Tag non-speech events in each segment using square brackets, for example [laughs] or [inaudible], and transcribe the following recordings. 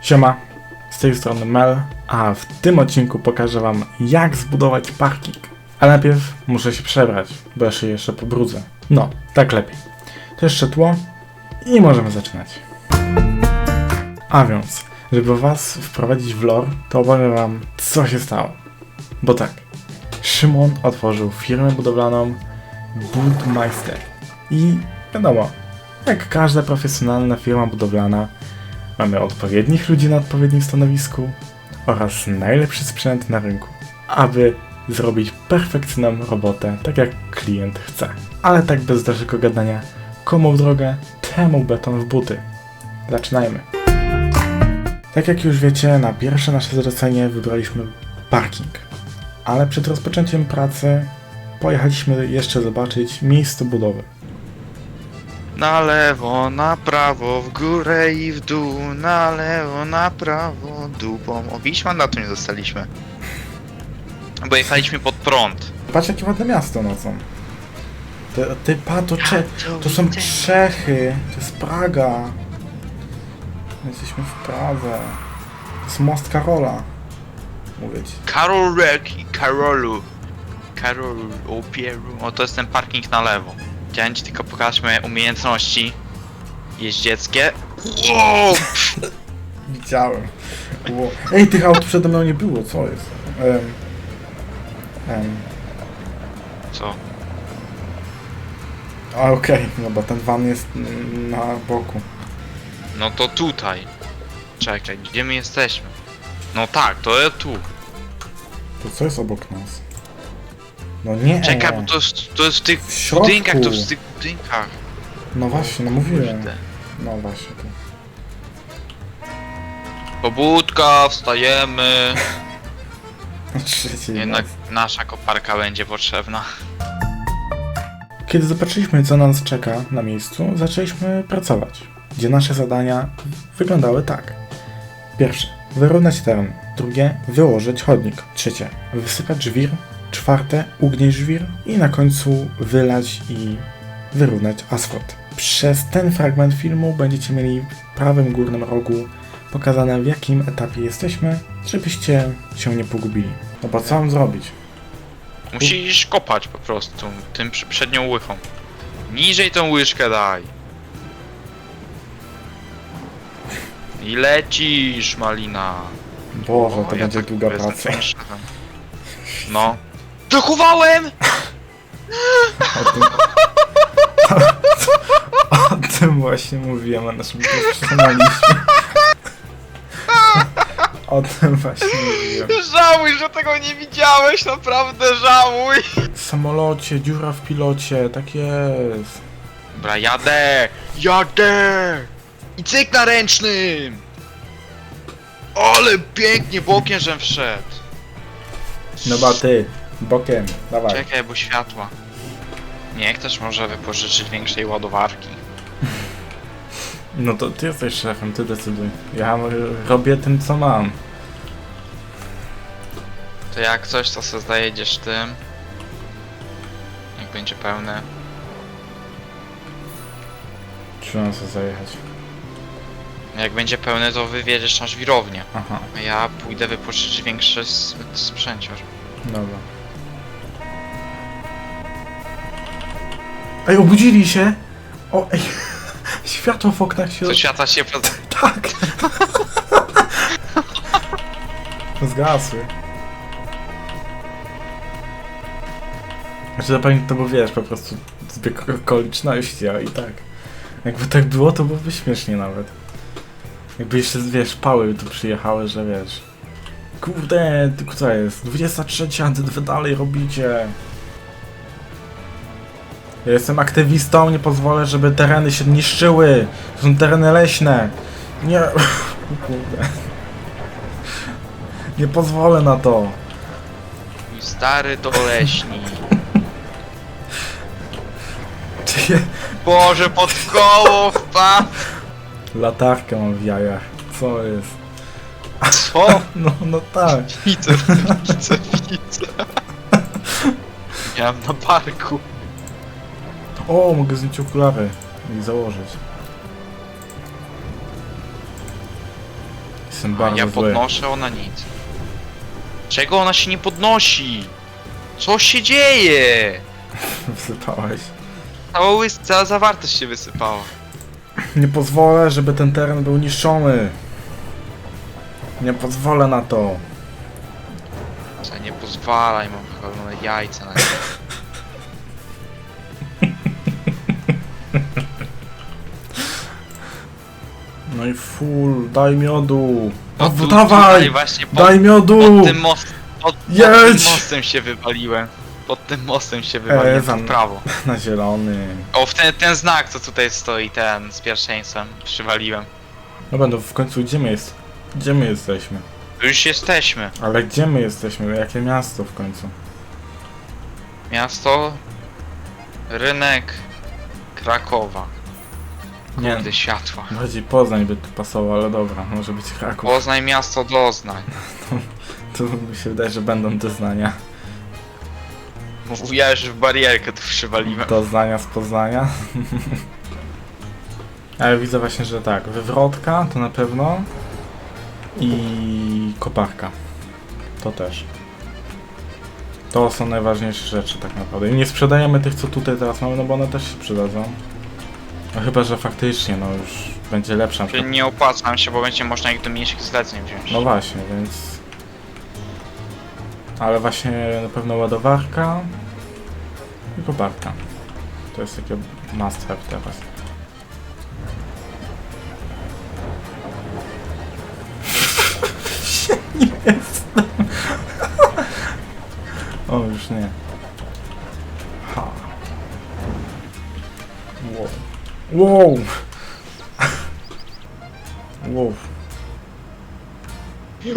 Siema, z tej strony Mel, a w tym odcinku pokażę wam jak zbudować parking. A najpierw muszę się przebrać, bo ja się jeszcze pobrudzę. No, tak lepiej. To jeszcze tło i możemy zaczynać. A więc, żeby was wprowadzić w lore, to opowiem wam co się stało. Bo tak, Szymon otworzył firmę budowlaną Budmeister. I wiadomo, jak każda profesjonalna firma budowlana, mamy odpowiednich ludzi na odpowiednim stanowisku oraz najlepszy sprzęt na rynku, aby zrobić perfekcyjną robotę, tak jak klient chce. Ale tak bez dalszego gadania, komu w drogę, temu beton w buty. Zaczynajmy. Tak jak już wiecie, na pierwsze nasze zlecenie wybraliśmy parking. Ale przed rozpoczęciem pracy pojechaliśmy jeszcze zobaczyć miejsce budowy. Na lewo, na prawo, w górę i w dół, na lewo, na prawo, dupą. O, widzisz, mandatu nie dostaliśmy. Bo jechaliśmy pod prąd. Patrz jakie ładne miasto nocą. Ty, ty pa, to, cze, to są Czechy, to jest Praga. My jesteśmy w Pradze. To jest most Karola. Mówię ci. Karol Reki, Karolu. Karolu, opieru. O, to jest ten parking na lewo. Chciałem ci tylko moje umiejętności jeździeckie. Wow! [laughs] Widziałem. Ło- Ej, tych aut przede mną nie było, co jest? Em, em, Co? a okej, no bo ten van jest mm, na boku. No to tutaj. Czekaj, gdzie my jesteśmy? No tak, to ja tu. To co jest obok nas? No nie. Czekaj, bo to jest, to jest w tych W środku. budynkach, to jest w tych budynkach. No właśnie, no mówiłem. Kurde. No właśnie. To. Pobudka, wstajemy. [laughs] Trzeci Jednak raz. nasza koparka będzie potrzebna. Kiedy zobaczyliśmy, co nas czeka na miejscu, zaczęliśmy pracować, gdzie nasze zadania wyglądały tak. Pierwsze, wyrównać teren. Drugie, wyłożyć chodnik. Trzecie, wysypać żwir. Czwarte, ugnieść żwir. I na końcu wylać i wyrównać asfalt. Przez ten fragment filmu będziecie mieli w prawym górnym rogu pokazane w jakim etapie jesteśmy, żebyście się nie pogubili. No bo co mam zrobić? Musisz kopać po prostu tym przy- przednią łychą. Niżej tą łyżkę daj. I lecisz, malina. Boże, to O, ja będzie tak długa praca. No. Dochowałem! O tym, o tym właśnie mówiłem na naszym profesjonalizmie. O tym właśnie mówiłem. Żałuj, że tego nie widziałeś, naprawdę żałuj! W samolocie, dziura w pilocie, tak jest. Dobra, jadę! Jadę! I cyk na ręcznym! Ale pięknie bokiem, żem wszedł. No ba ty, bokiem, dawaj. Czekaj, bo światła. Nie chcesz może wypożyczyć większej ładowarki? No to ty jesteś szefem, ty decyduj. Ja robię tym co mam. To jak coś, to se zajedziesz tym. Jak będzie pełne. Mam sobie zajechać? Jak będzie pełne, to wywieziesz na żwirownię. Aha, A ja pójdę wypożyczyć większy s- sprzęcior. dobra. Ej, obudzili się! O, ej, [laughs] światło w oknach się... Świata się pod... [laughs] Tak! Zgasły. Znaczy zapewne to bo wiesz, po prostu zbieg okoliczności, ale i tak. Jakby tak było, to byłoby śmiesznie nawet. Jakby jeszcze, wiesz, pały tu przyjechały, że wiesz... Kurde, tylko co jest? 23, a wy dalej robicie. Ja jestem aktywistą, nie pozwolę, żeby tereny się niszczyły. To są tereny leśne. Nie. [laughs] Kurde. Nie pozwolę na to. Mój stary doleśni. Czy je... Boże, pod koło wpadł! Latarkę mam w jajach. Co jest? Co? [laughs] No, no tak. Widzę, widzę, widzę. Miałem na parku. O, mogę zdjąć okulary i założyć. Jestem A bardzo ja zły. podnoszę, ona nic. Czego ona się nie podnosi? Co się dzieje? [laughs] Wysypałeś. Cała, łys- cała zawartość się wysypała. Nie pozwolę, żeby ten teren był niszczony. Nie pozwolę na to. Co nie pozwalaj, mam cholerne jajca na No i full, daj miodu. No, tu- dawaj! tutaj właśnie pod, Daj miodu! pod tym most, pod, pod tym Jedź! mostem się wywaliłem. Pod tym mostem się wywaliłem tam- w prawo. [laughs] Na zielony. O, w ten, ten znak, co tutaj stoi, ten z pierwszeństwem, przywaliłem. No będą w końcu gdzie my jest? Gdzie my jesteśmy? Już jesteśmy. Ale gdzie my jesteśmy? Jakie miasto w końcu? Miasto, rynek Krakowa. Nie, Kurde, światła. bardziej Poznań by tu pasował, ale dobra, może być Kraków. Poznań miasto doznań. [laughs] Tu mi się wydaje, że będą doznania. Ja już w barierkę tu przywaliłem. Doznania z Poznania. [laughs] Ale widzę właśnie, że tak, wywrotka to na pewno i koparka. To też. To są najważniejsze rzeczy tak naprawdę. I nie sprzedajemy tych, co tutaj teraz mamy, no bo one też się przydadzą. No chyba, że faktycznie, no już będzie lepsza. na Czyli przykład- nie opłacam się, bo będzie można ich do mniejszych zleceń wziąć. No właśnie, więc... Ale właśnie na pewno ładowarka i koparka. To jest takie must have teraz. [laughs] Jestem. O, Wow. Wow.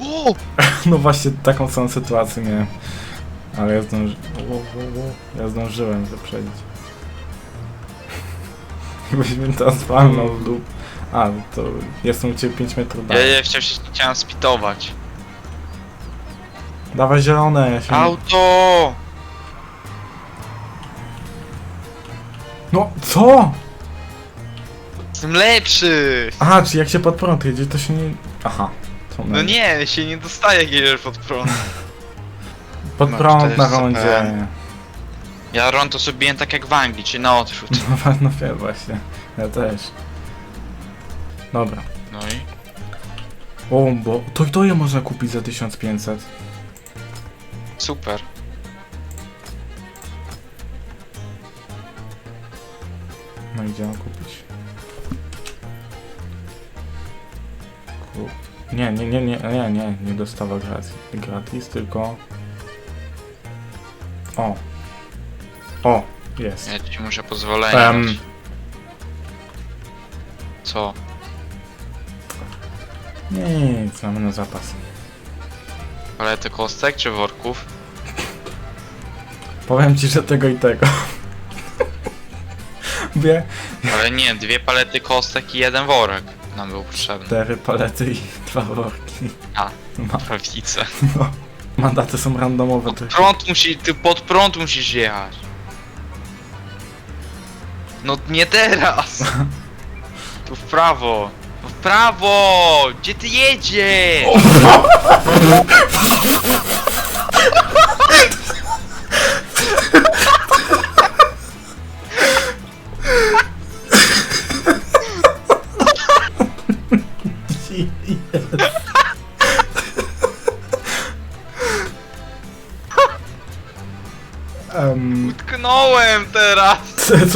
O! [laughs] No właśnie taką samą sytuację miałem. Ale ja zdążyłem. Ja zdążyłem wyprzedzić. [laughs] Mnie teraz walnął w dół. A, to jestem u ciebie 5 metrów Ja, dalej. ja chciałem, się, chciałem spitować. Dawaj zielone, ja się... Auto! No, co? Jestem lepszy! Aha, czy jak się pod prąd jedzie, to się nie... Aha. No nie, się nie dostaje jedziesz pod prąd. [laughs] Pod no, prąd na 400 rondzie. Ja ron to sobie tak jak w Anglii, czy na odwrót. [laughs] No, no wiem właśnie. Ja też. Dobra. No i? O, bo to i to je można kupić za 1500. Super. No i gdzie mam kupić? Nie, nie, nie, nie, nie, nie, nie dostawa gratis, gratis, tylko... O. O, jest. Ja ci muszę pozwolenie Em. dać. Co? Nic, mamy na zapas. Palety kostek czy worków? Powiem ci, że tego i tego. [laughs] Wie, Ale nie, dwie palety kostek i jeden worek nam był potrzebny. cztery palety i dwa worki. A. Ma, Prawice. no, mandaty są randomowe. Pod prąd musi, ty pod prąd musisz jechać. No nie teraz! [laughs] Tu w prawo! No w prawo! Gdzie ty jedziesz?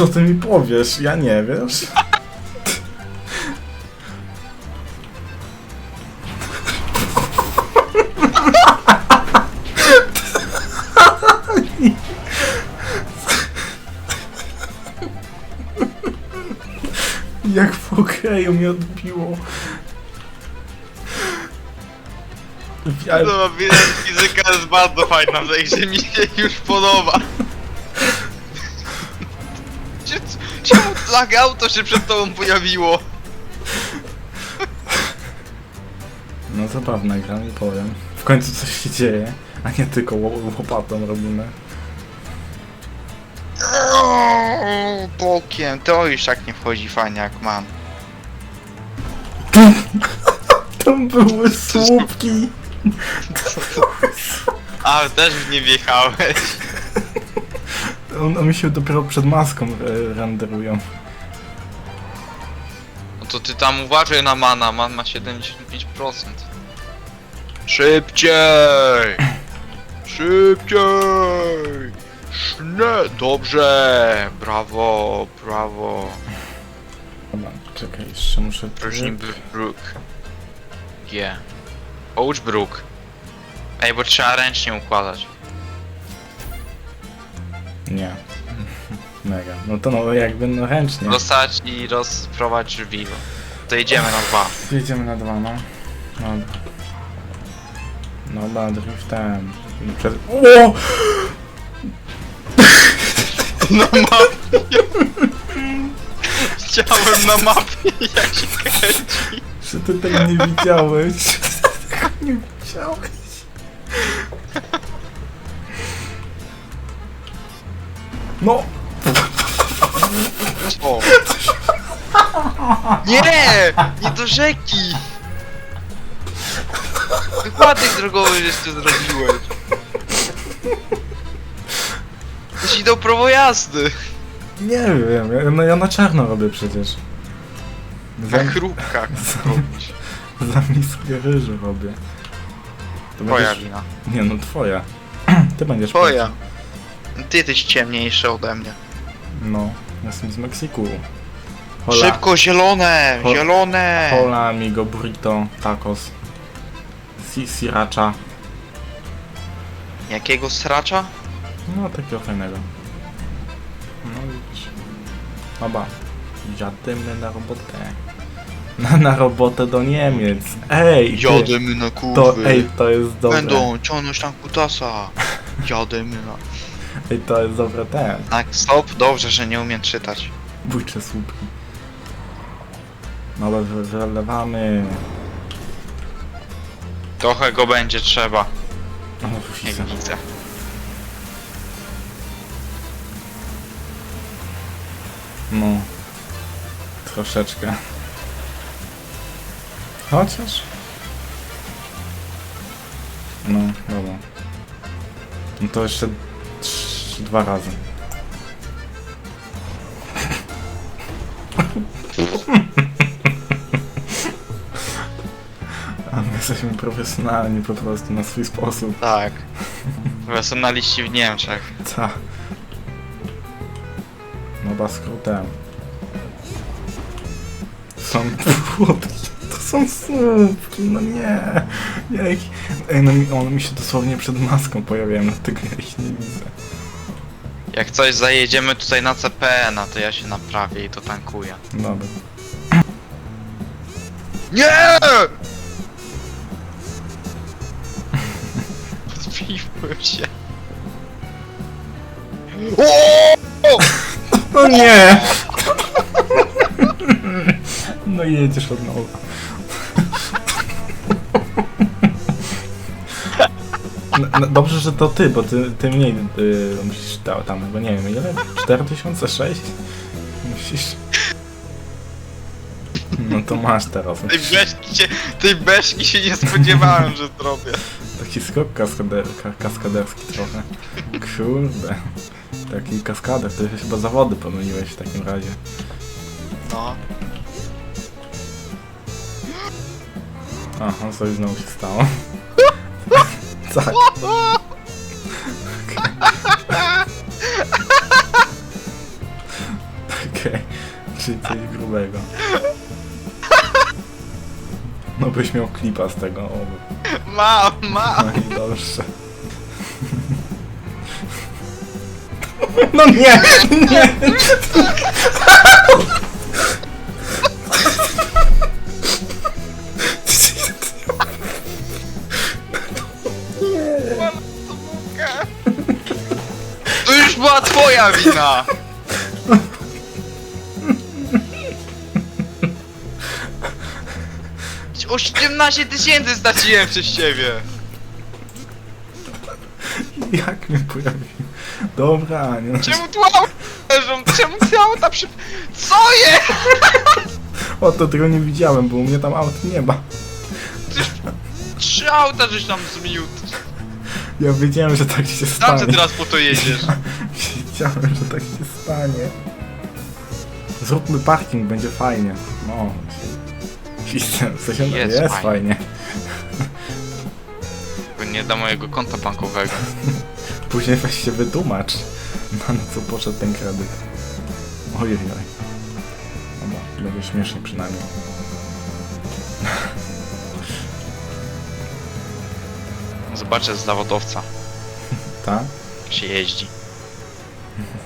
Co ty mi powiesz? Ja nie wiesz. Jak w hokeju mnie odbiło. Ja, fizyka jest bardzo fajna, że mi się już podoba. Czemu [laughs] tak auto się przed tobą pojawiło? no zabawna gra, nie powiem. W końcu coś się dzieje, a nie tylko ło- łopatą robimy. Bokiem, to już tak nie wchodzi fajnie jak mam. Tam były słupki. [laughs] A, też w nie wjechałeś. One mi się dopiero przed maską e, renderują. No to ty tam uważaj na mana, man ma 75%. Szybciej! [laughs] Szybciej! Szne! Dobrze! Brawo, brawo. Dobra, czekaj, jeszcze muszę... Próżni Brook. G. Poucz Brook. Ej, bo trzeba ręcznie układać. Nie. Mega. No to no jakby no ręcznie. Dostać i rozprowadzić drzwi. To jedziemy na dwa. Jedziemy na dwa, no. Dobra. Dobra, driftem. Przed... O! [laughs] Na mapie! Chciałem na mapie jak się kręci. Czy ty tego nie widziałeś? [laughs] Nie widziałeś? No! O. Nie! Nie do rzeki! Wypadek drogowy jeszcze zrobiłeś. To ci do prawo jazdy. Nie wiem, ja, no ja na czarno robię przecież. Na chrupkach [laughs] robić. za miskę ryżu robię. To Twoja będziesz- wina. Nie no, twoja. [clears throat] Ty będziesz Twoja. Ty jesteś ciemniejszy ode mnie. No, jestem z Meksyku. Hola, Szybko, zielone! Ho- Zielone! hola amigo burrito, tacos. Si sriracha. Jakiego sracza? No, takiego fajnego. No widzisz. Dobra. Jadymy na robotę. [laughs] Na, na robotę do Niemiec. Ej! ty, Jademy na To, kurwy. ej, to jest dobre. Będą ciągnąć tam kutasa. [laughs] Jademy na... Ej, to jest dobre ten. Tak, stop. Dobrze, że nie umiem czytać. Bójcze słupki. Nowe wy- wylewamy. Trochę go będzie trzeba. O, Jak widzę. widzę. No. Troszeczkę. Chociaż. No, dobra. No to jeszcze dwa razy. A my jesteśmy profesjonalni po prostu na swój sposób. Tak. Personaliści w Niemczech. Ta. No ba skrótem. Są płotki. To są słupki, no nie. Ja ich... Ej, no mi, one mi się dosłownie przed maską pojawiają, dlatego ja ich nie widzę. Jak coś zajedziemy tutaj na CPN, to ja się naprawię i to tankuję. Dobra. Nie! Zbiłem się. O! No nie! No i jedziesz od nowa. No, dobrze, że to ty, bo ty, ty mniej y, musisz ta- tam, chyba nie wiem ile? 4006? Musisz... No to masz teraz. Tej beszki się, tej beszki się nie spodziewałem, że zrobię. Taki skok kaskader, ka, kaskaderski trochę. Kurde. Taki kaskader, to chyba zawody pomyliłeś w takim razie. No. Aha, coś znowu się stało. Tak. Okej, czyli coś grubego. No byś miał klipa z tego, o. Mam, mam! No i dobrze. No nie! Nie! Twoja wina! O 17 tysięcy straciłem przez ciebie! Jak mnie pojawił? Dobra, nie no. Czemu tu auta leżą? Czemu te auta przy... Co jest? O, to tego nie widziałem, bo u mnie tam aut nie ma. trzy auta żeś tam zmiótł. Ja wiedziałem, że tak się Tam stanie. ty teraz po to jedziesz. [laughs] Wiedziałem, że tak się stanie. Zróbmy parking, będzie fajnie. No. W sensie, no, Jest jest, fajnie. fajnie. Bo nie da mojego konta bankowego. [laughs] Później weź się wytłumacz, na co poszedł ten kredyt. Ojej, oj. Dobra, będzie śmiesznie przynajmniej. Zobaczę z zawodowca, Tak? jak się jeździ.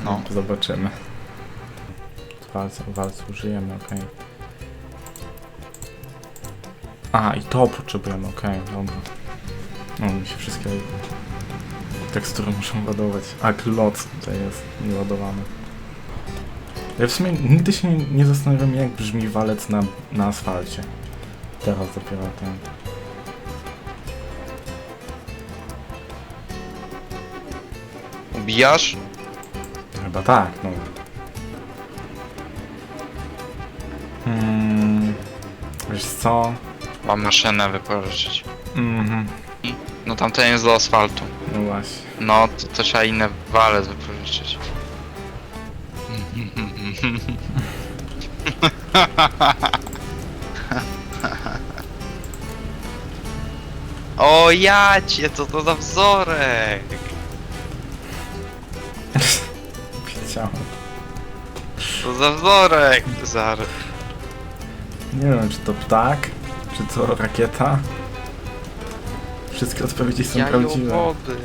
No. Zobaczymy. Walca, walcu użyjemy, okej. A, i to potrzebujemy, okej, dobra. No, mi się wszystkie tekstury muszą ładować. A, klot tutaj jest nieładowany. Ja w sumie nigdy się nie, nie zastanawiam, jak brzmi walec na, na asfalcie. Teraz dopiero ten. Ubijasz? Chyba tak, no. Hmm, wiesz co? Mam maszynę wypożyczyć. Mhm, No tamten jest do asfaltu. no właśnie. No, to, to trzeba inne walec wypożyczyć. [laughs] O jacie, co to za wzorek? Wiedziałem. Co za wzorek? Zar. Nie wiem, czy to ptak, czy to rakieta. Wszystkie odpowiedzi są Jajo prawdziwe. wody.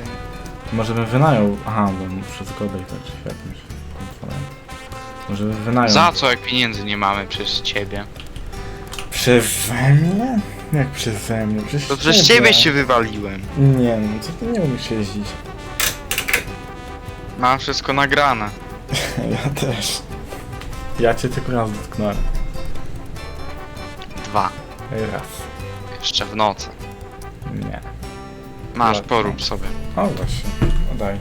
Może bym wynajął... Aha, bo muszę zgodę i tak jakimś kontrolę. Może bym wynajął... Za co jak pieniędzy nie mamy przez ciebie? Przeze mnie? Jak przeze mnie? To przez ciebie się wywaliłem. Nie no, co ty nie umiesz jeździć? Mam wszystko nagrane. [laughs] Ja też. Ja cię tylko raz dotknąłem. Dwa. Raz. Jeszcze w nocy. Nie. Masz, porób sobie. O właśnie. No daj.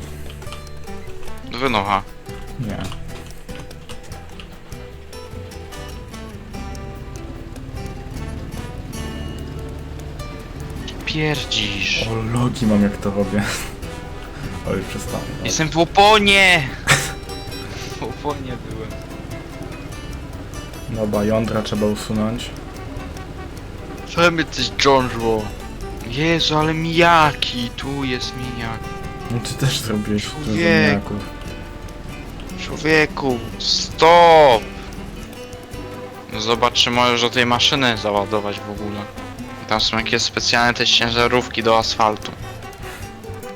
Wynocha. Nie. Pierdzisz. O logi mam jak to robię. Oj, przestanę. Jestem w oponie! [laughs] W oponie byłem. Dobra, jądra trzeba usunąć. Co mnie coś drążyło? Jezu, ale mijaki, tu jest mijak. No ty też zrobiłeś dużo Człowiek. mijaków. Człowieku, stop! No Zobacz, czy możesz do tej maszyny załadować w ogóle. Tam są jakieś specjalne te ciężarówki do asfaltu.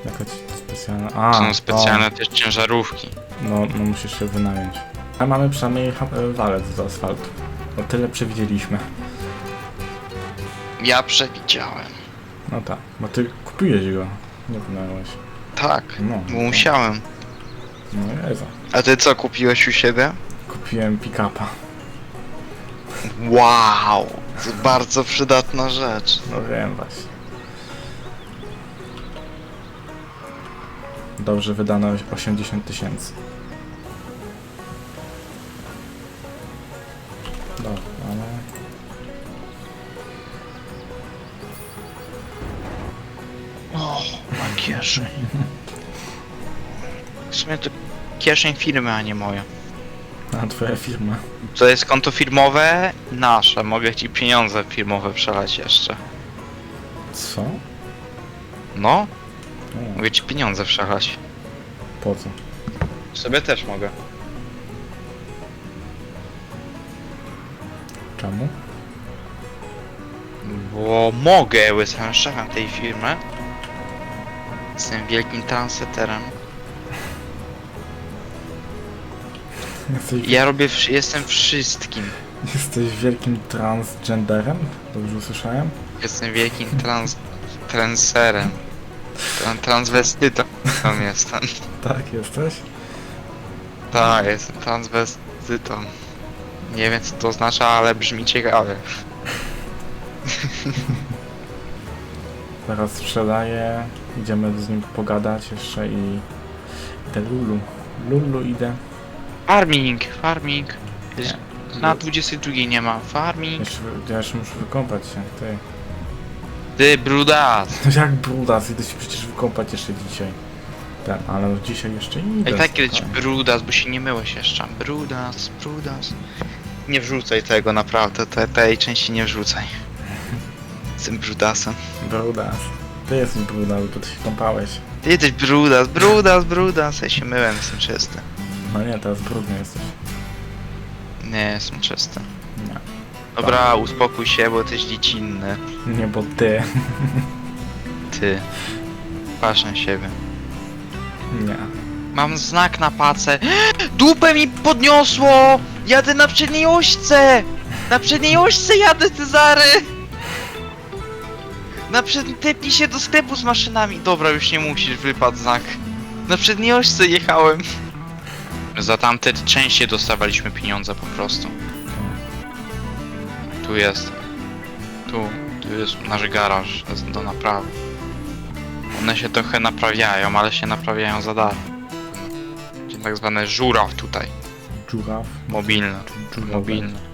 Jaka ci specjalna... A, Są specjalne też ciężarówki. No, no musisz się wynająć. A mamy przynajmniej walec do asfaltu. No tyle przewidzieliśmy. Ja przewidziałem. No tak, bo ty kupiłeś go. Nie wynająłeś. Tak, No. bo musiałem. No Jezu. A ty co kupiłeś u siebie? Kupiłem pick-upa. Wow! To bardzo przydatna rzecz. No wiem właśnie. Dobrze wydano 80 tysięcy. Kieszeń. W sumie to kieszeń firmy, a nie moja. A twoja firma. To jest konto firmowe nasze. Mogę ci pieniądze firmowe przelać jeszcze. Co? No, O, mogę ci pieniądze przelać. po co? Sobie też mogę. Czemu? Bo mogę, bo jestem szefem tej firmy. Jestem wielkim transeterem. Jesteś, Ja robię, wsz- jestem wszystkim. jesteś wielkim transgenderem? Dobrze usłyszałem? Jestem wielkim trans... transerem. Tran transwestytą tam jestem. Tak, jesteś? Tak, jestem transwestytą. Nie wiem co to oznacza, ale brzmi ciekawie. [laughs] Teraz sprzedaję, idziemy z nim pogadać jeszcze i... Idę Lulu. Lulu idę. Farming, farming. Jest- Nie. Na 22 nie ma. Farming. Jeszcze, ja jeszcze muszę wykąpać się, ty. Ty brudas! No jak brudas, idę się przecież wykąpać jeszcze dzisiaj. Ten, ale no dzisiaj jeszcze idę. A i tak kiedyś spokojnie. brudas, bo się nie myłeś jeszcze. Brudas, brudas. Nie wrzucaj tego naprawdę, te, tej części nie wrzucaj. Tym brudasem. Brudas. Ty jesteś brudas, bo ty się kąpałeś. Ty jesteś brudas, brudas, brudas. Ja się myłem, jestem czysty. No nie, teraz brudny jesteś. Nie, jestem czysty. Nie. Dobra, uspokój się, bo jesteś dziecinny. Nie, bo ty. Ty. Patrz na siebie. Nie. Mam znak na pace. [gasps] Dupę mi podniosło! Jadę na przedniej ośce! Na przedniej ośce jadę, Cezary! Na przed... Tepnij się do sklepu z maszynami. Dobra, już nie musisz, wypadł znak. Na przedniej ośce jechałem. Za tamte części dostawaliśmy pieniądze po prostu. Tu jest. Tu. Tu jest nasz garaż do naprawy. One się trochę naprawiają, ale się naprawiają za darmo. Czyli tak zwane żuraw tutaj. Żuraw. Mobilny. Żuraw. Mobilny.